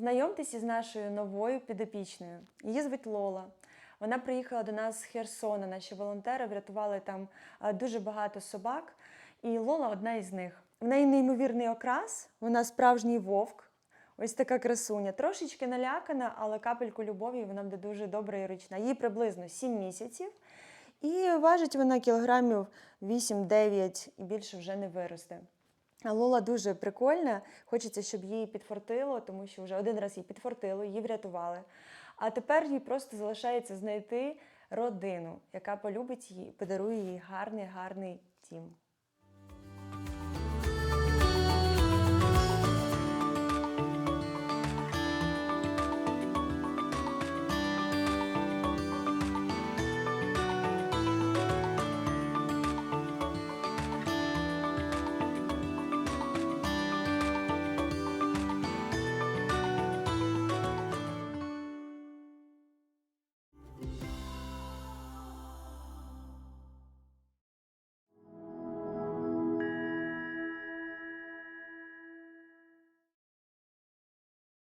Знайомтесь із нашою новою підопічною. Її звуть Лола. Вона приїхала до нас з Херсона. Наші волонтери врятували там дуже багато собак, і Лола одна із них. В неї неймовірний окрас, вона справжній вовк. Ось така красуня. Трошечки налякана, але капельку любові вона буде дуже добра і ручна. Їй приблизно 7 місяців. І важить вона кілограмів 8-9 і більше вже не виросте. Лола дуже прикольна. Хочеться, щоб її підфортило, тому що вже один раз її підфортило, її врятували. А тепер їй просто залишається знайти родину, яка полюбить її, подарує їй гарний, гарний дім.